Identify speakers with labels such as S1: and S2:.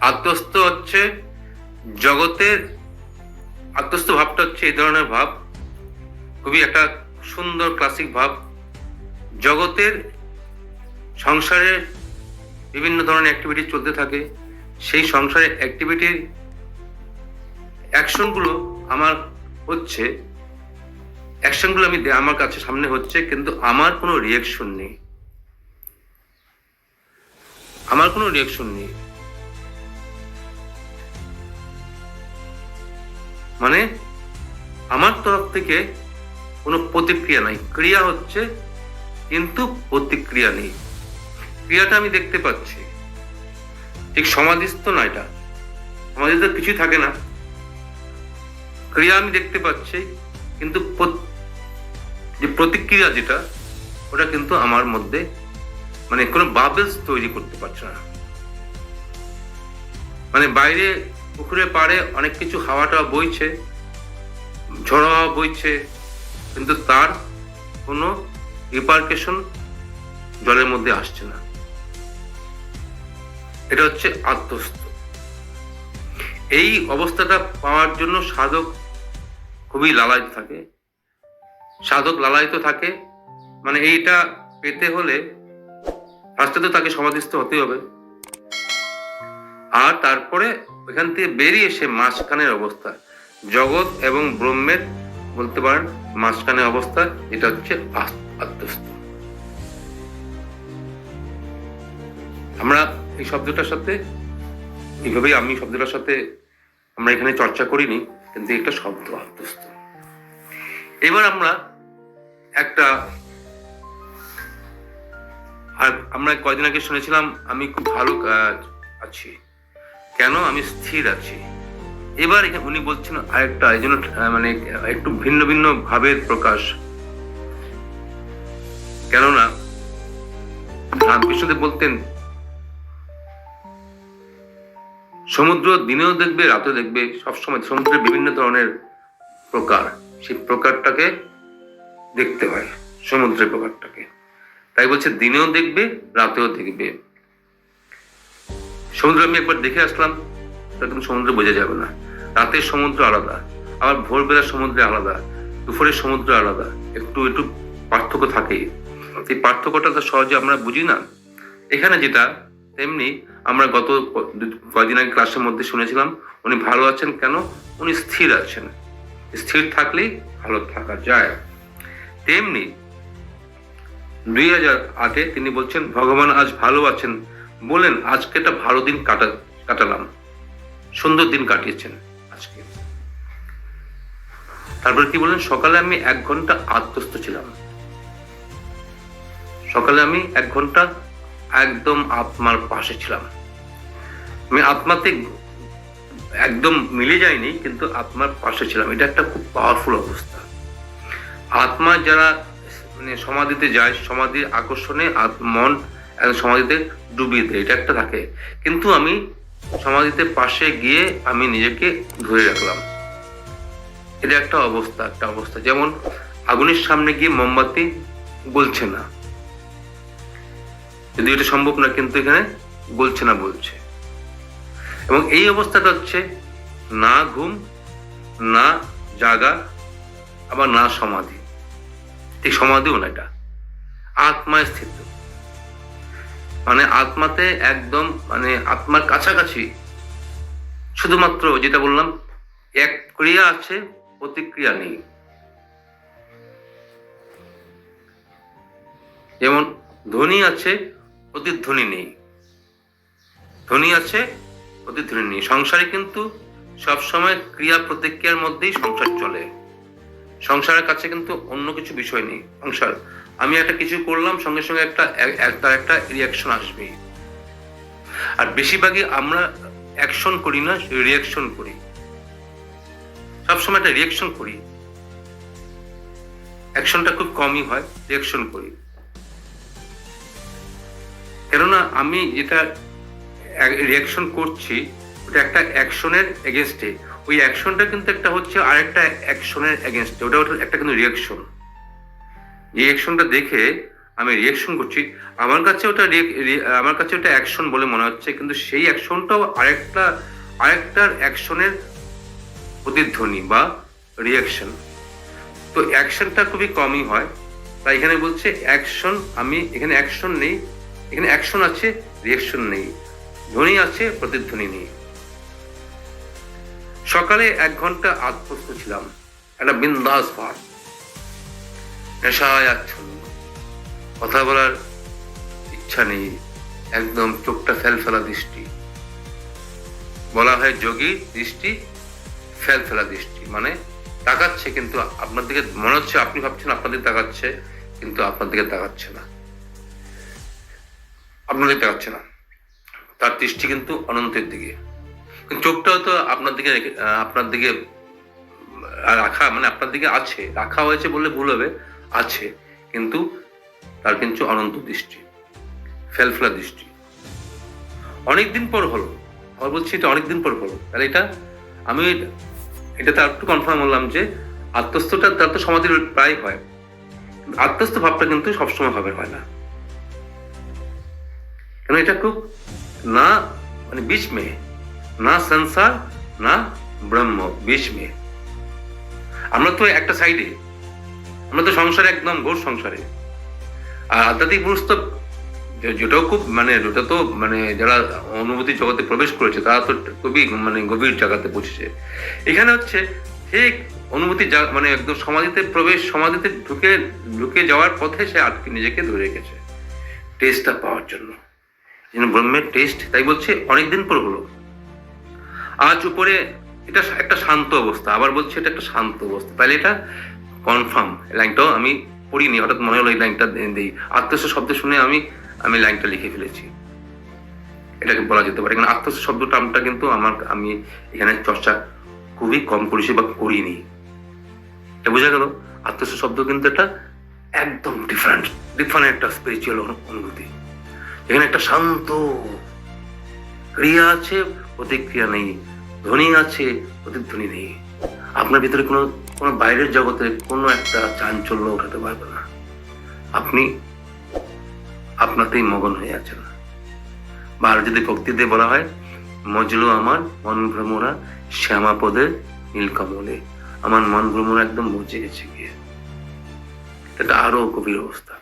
S1: আত্মস্থ হচ্ছে জগতের, আত্মস্থ ভাবটা হচ্ছে এই ধরনের ভাব। খুবই একটা সুন্দর ক্লাসিক ভাব। জগতের, সংসারের বিভিন্ন ধরনের অ্যাক্টিভিটি চলতে থাকে। সেই সংসারের অ্যাক্টিভিটির অ্যাকশনগুলো আমার হচ্ছে অ্যাকশনগুলো আমি আমার কাছে সামনে হচ্ছে, কিন্তু আমার কোনো রিয়াকশন নেই। আমার কোনো রিয়াকশন নেই। মানে আমার তরফ থেকে কোনো প্রতিক্রিয়া নাই। ক্রিয়া হচ্ছে কিন্তু প্রতিক্রিয়া নেই। ক্রিয়াটা আমি দেখতে পাচ্ছি। ঠিক সমাধিস্থ না এটা? সমাধিতে কিছুই থাকে না। ক্রিয়া আমি দেখতে পাচ্ছি, কিন্তু যে প্রতিক্রিয়া যেটা, ওটা কিন্তু আমার মধ্যে মানে কোনো বাবেলস তৈরি করতে পারছে না। মানে বাইরে পুকুরে পাড়ে অনেক কিছু হাওয়াটা বইছে, ঝড় হাওয়া বইছে, কিন্তু তার কোনো রিপার্কেশন জলের মধ্যে আসছে না। এটা হচ্ছে আত্মস্থ। এই অবস্থাটা পাওয়ার জন্য সাধক খুবই লালায়িত থাকে। সাধক লালায়িত থাকে মানে এইটা পেতে হলে ফার্স্টে তো তাকে সমাধিস্থ হতে হবে। আর তারপরে ওইখান থেকে বেরিয়ে এসে মাঝখানের অবস্থা। জগৎ এবং ব্রহ্মের বলতে পারেন মাঝখানের অবস্থা, এটা হচ্ছে আত্মস্থ আমরা এই শব্দটার সাথে, এইভাবেই আমি শব্দটার সাথে আমরা এখানে চর্চা করিনি, কিন্তু একটা শব্দ আত্মস্থ। এবার আমরা একটা, আর আমরা কয়দিন আগে শুনেছিলাম, আমি খুব ভালো আছি। কেন আমি স্থির আছি? এবার উনি বলছেন আরেকটা, এই জন্য মানে একটু ভিন্ন ভিন্ন ভাবের প্রকাশ। কেননা, রামকৃষ্ণদেব বলতেন, সমুদ্র দিনেও দেখবে, রাতেও দেখবে, সবসময় সমুদ্রের বিভিন্ন ধরনের প্রকার। সেই প্রকারটাকে দেখতে হয়, সমুদ্রের প্রকারটাকে। তাই বলছে, দিনেও দেখবে, রাতেও দেখবে। সমুদ্র আমি একবার দেখে আসলাম তা তুমি সমুদ্র বোঝা যাবে না। রাতের সমুদ্র আলাদা, আবার ভোরবেলার সমুদ্রে আলাদা, দুপুরের সমুদ্র আলাদা। একটু একটু পার্থক্য থাকেই। এই পার্থক্যটা তো সহজে আমরা বুঝি না। এখানে যেটা, তেমনি আমরা গত কয়দিন আগে ক্লাসের মধ্যে শুনেছিলাম, উনি ভালো আছেন কেন? উনি স্থির আছেন। স্থির থাকলেই ভালো থাকা যায়। তেমনি দুই হাজার আটে তিনি বলছেন, ভগবান আজ ভালো আছেন। বলেন, আজকে একটা ভালো দিন কাটা, কাটালাম। সুন্দর দিন কাটিয়েছেন আজকে। তারপরে কি বললেন সকালে আমি এক ঘণ্টা আত্মস্থ ছিলাম। সকালে আমি এক ঘণ্টা একদম আত্মার পাশে ছিলাম। আমি আত্মাতে একদম মিলে যায়নি কিন্তু আত্মার পাশে ছিলাম। এটা একটা খুব পাওয়ারফুল অবস্থা। আত্মা যারা মানে সমাধিতে যায়, সমাধির আকর্ষণে মন সমাধিতে ডুবিয়ে দেয়, এটা একটা থাকে। কিন্তু আমি সমাধিতে পাশে গিয়ে আমি নিজেকে ধরে রাখলাম। এটা একটা অবস্থা একটা অবস্থা। যেমন আগুনের সামনে গিয়ে মোমবাতি বলছে না। যদি এটা সম্ভব না, কিন্তু এখানে বলছে না, বলছে। এবং এই অবস্থাটা হচ্ছে না ঘুম, না জাগা, আবার না সমাধি। ঠিক সমাধিও না এটা। আত্মায় স্থিত। মানে আত্মাতে একদম মানে আত্মার কাছাকাছি। শুধুমাত্র যেটা বললাম, এক ক্রিয়া আছে, প্রতিক্রিয়া নেই। যেমন ধ্বনি আছে, প্রতিধ্বনি নেই। ধ্বনি আছে, প্রতিধ্বনি নেই। সংসারে কিন্তু সবসময় ক্রিয়া প্রতিক্রিয়ার মধ্যেই সংসার চলে। সংসারের কাছে কিন্তু অন্য কিছু বিষয় নেই। সংসার। আমি একটা কিছু করলাম, সঙ্গে সঙ্গে একটা এক- এক- তার একটা রিয়াকশন আসবে। আর বেশিরভাগই আমরা অ্যাকশন করি না রিয়াকশন করি। সবসময় একটা রিয়াকশন করি। অ্যাকশনটা খুব কমই হয় রিয়াকশন করি। কেননা আমি যেটা রিয়াকশন করছি একটা অ্যাকশনের এগেনস্টে ওই অ্যাকশনটা কিন্তু একটা হচ্ছে আরেকটা অ্যাকশনের এগেনস্টে ওটা একটা কিন্তু রিয়াকশন এই অ্যাকশনটা দেখে আমি রিয়াকশন করছি। আমার কাছে ওটা আমার কাছে ওটা অ্যাকশন বলে মনে হচ্ছে, কিন্তু সেই অ্যাকশনটাও আরেকটা আরেকটার অ্যাকশনের প্রতিধ্বনি বা রিয়াকশন তো অ্যাকশনটা খুবই কমই হয়। তাই এখানে বলছে অ্যাকশন আমি এখানে অ্যাকশন নেই। এখানে অ্যাকশন আছে রিয়াকশন নেই। ধ্বনি আছে, প্রতিধ্বনি নেই। সকালে এক ঘণ্টা আত্মস্থ ছিলাম। একটা বিন্দাস ভাব নেশায় আচ্ছন্ন। কথা বলার ইচ্ছা নেই। একদম চোখটা ফেল ফেলা দৃষ্টি। বলা হয় যোগী দৃষ্টি ফেল ফেলা দৃষ্টি। মানে তাকাচ্ছে কিন্তু আপনার দিকে মনে হচ্ছে আপনি ভাবছেন আপনার দিকে তাকাচ্ছে, কিন্তু আপনার দিকে তাকাচ্ছে না। আপনার দিকে তাকাচ্ছে না। তার দৃষ্টি কিন্তু অনন্তের দিকে। চোখটাও তো আপনার দিকে আপনার দিকে রাখা মানে আপনার দিকে আছে। রাখা হয়েছে বললে ভুল হবে, আছে। কিন্তু তার কিন্তু অনন্ত দৃষ্টি, ফেলফলা দৃষ্টি। অনেকদিন পর হলো আমার বলছি এটা অনেকদিন পর হলো। তাহলে এটা, আমি এটা তার একটু কনফার্ম হলাম যে আত্মস্থটা তার তো সমাধি প্রায় হয়। আত্মস্থ ভাবটা কিন্তু সবসময় হবে, হয় না। কেন এটা খুব না মানে বিষ মেয়ে। না সংসার না ব্রহ্ম বেশ মেয়ে আমরা তো একটা সাইডে। আমরা তো সংসারে একদম ঘোর সংসারে। আর আধ্যাত্মিক পুরুষ তো যেটাও খুব মানে যেটা তো মানে যারা অনুভূতি জগতে প্রবেশ করেছে, তারা তো খুবই মানে গভীর জায়গাতে পৌঁছেছে। এখানে হচ্ছে ঠিক অনুভূতি মানে একদম সমাধিতে প্রবেশ, সমাধিতে ঢুকে ঢুকে যাওয়ার পথে সে আটকে নিজেকে ধরে রেখেছে। টেস্টটা পাওয়ার জন্য। ব্রহ্মের টেস্ট তাই বলছে, অনেকদিন পর হলো। আজ উপরে এটা একটা শান্ত অবস্থা, আবার বলছি এটা একটা শান্ত অবস্থা। তাহলে এটা কনফার্ম লাইনটাও আমি পড়িনি, হঠাৎ মনে হলো এই লাইনটা দিই। আত্মস্ব শব্দ শুনে আমি আমি লাইনটা লিখে ফেলেছি। এটাকে বলা যেতে পারে, কারণ আত্মস্ব শব্দ টার্মটা কিন্তু আমার, আমি এখানে চর্চা খুবই কম করেছি বা করিনি। এটা বোঝা গেল, আত্মস্ব শব্দ কিন্তু এটা একদম ডিফারেন্ট ডিফারেন্ট একটা স্পিরিচুয়াল অনুভূতি। এখানে একটা শান্ত ক্রিয়া আছে প্রতিক্রিয়া নেই, ধ্বনি আছে, প্রতিধ্বনি নেই। আপনার ভিতরে কোনো কোনো বাইরের জগতে কোনো একটা চাঞ্চল্য ওঠাতে পারবে না। আপনি, আপনাতেই মগন হয়ে আছেন। বা আর যদি ভক্তি দিয়ে বলা হয়, মজলো আমার মন ভ্রমরা, শ্যামা পদে নীলকমলে আমার মন ভ্রমরা একদম মজে গেছে গিয়ে। এটা আরও গভীর অবস্থা।